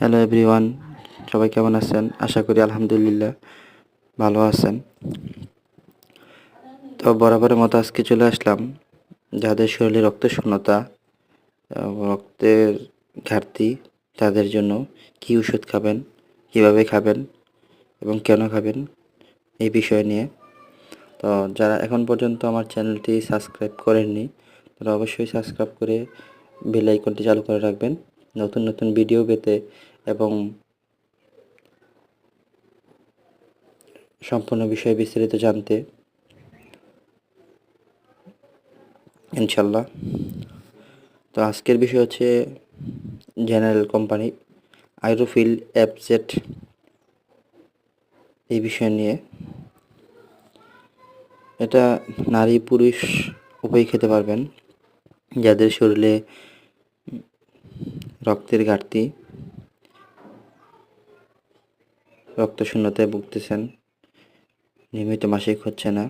Hello everyone সবাই কেমন আছেন? আশা করি আলহামদুলিল্লাহ ভালো আছেন। তো বরাবরের মতো আজকে চলে আসলাম যাদের শরীরে রক্ত শূন্যতা রক্তের ঘাটতি, তাদের জন্য কী ওষুধ খাবেন, কীভাবে খাবেন এবং কেন খাবেন এই বিষয় নিয়ে। তো যারা এখন পর্যন্ত আমার চ্যানেলটি সাবস্ক্রাইব করেননি, তারা অবশ্যই সাবস্ক্রাইব করে বেল আইকনটি চালু করে রাখবেন। নতুন নতুন ভিডিও পেতে এবং সম্পূর্ণ বিষয়ে বিস্তারিত জানতে ইনশাল্লাহ তো আজকের বিষয় হচ্ছে জেনারেল কোম্পানি আইরোফিল অ্যাপজেট এই বিষয় নিয়ে। এটা নারী পুরুষ উভয় খেতে পারবেন। যাদের শরীরে রক্তের ঘাটতি রক্ত শূন্যতায় ভুগতেছেন, নিয়মিত মাসিক হচ্ছে না।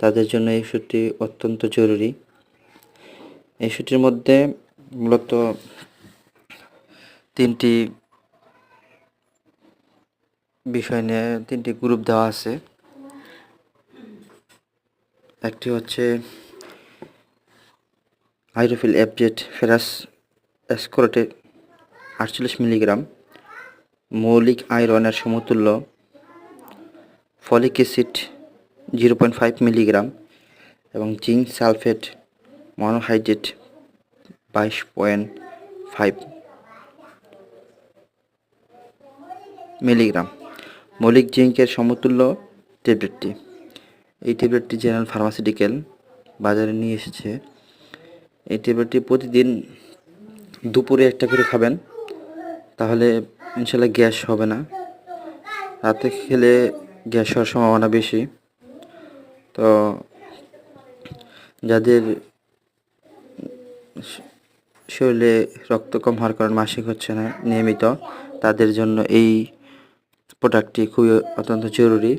তাদের জন্য এই ওষুধটি অত্যন্ত জরুরি। এই ওষুধটির মধ্যে মূলত তিনটি বিষয় নিয়ে তিনটি গ্রুপ দেওয়া আছে। একটি হচ্ছে আইরোফিল অ্যাবজেট ফেরাস অ্যাসকোরেটে আটচল্লিশ মিলিগ্রাম মৌলিক আয়রনের সমতুল্য folic acid zero point five milligram এবং জিঙ্ক সালফেট মনোহাইড্রেট বাইশ পয়েন্ট ফাইভ মিলিগ্রাম। মৌলিক জিঙ্কের সমতুল্য ট্যাবলেটটি। এই ট্যাবলেটটি জেনারেল ফার্মাসিউটিক্যাল বাজারে নিয়ে এসেছে। এই ট্যাবলেটটি প্রতিদিন দুপুরে একটা করে খাবেন, তাহলে ইনশাল্লাহ গ্যাস হবে না। রাতে খেলে গ্যাস হওয়ার সম্ভাবনা বেশি। তো যাদের শরীরে রক্ত কম হওয়ার কারণে মাসিক হচ্ছে না, নিয়মিত, তাদের জন্য এই প্রোডাক্টটি খুবই অত্যন্ত জরুরি।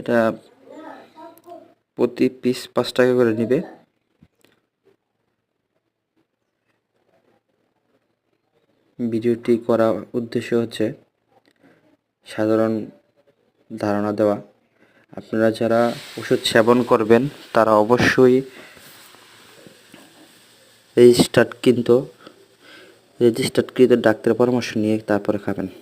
এটা প্রতি পিস পাঁচ টাকা করে নেবে। ভিডিওটি করা উদ্দেশ্য হচ্ছে সাধারণ ধারণা দেওয়া। আপনারা যারা ওষুধ সেবন করবেন, তারা অবশ্যই রেজিস্টার্ড কিন্তু রেজিস্টার্ডকৃত ডাক্তারের পরামর্শ নিয়ে তারপরে খাবেন।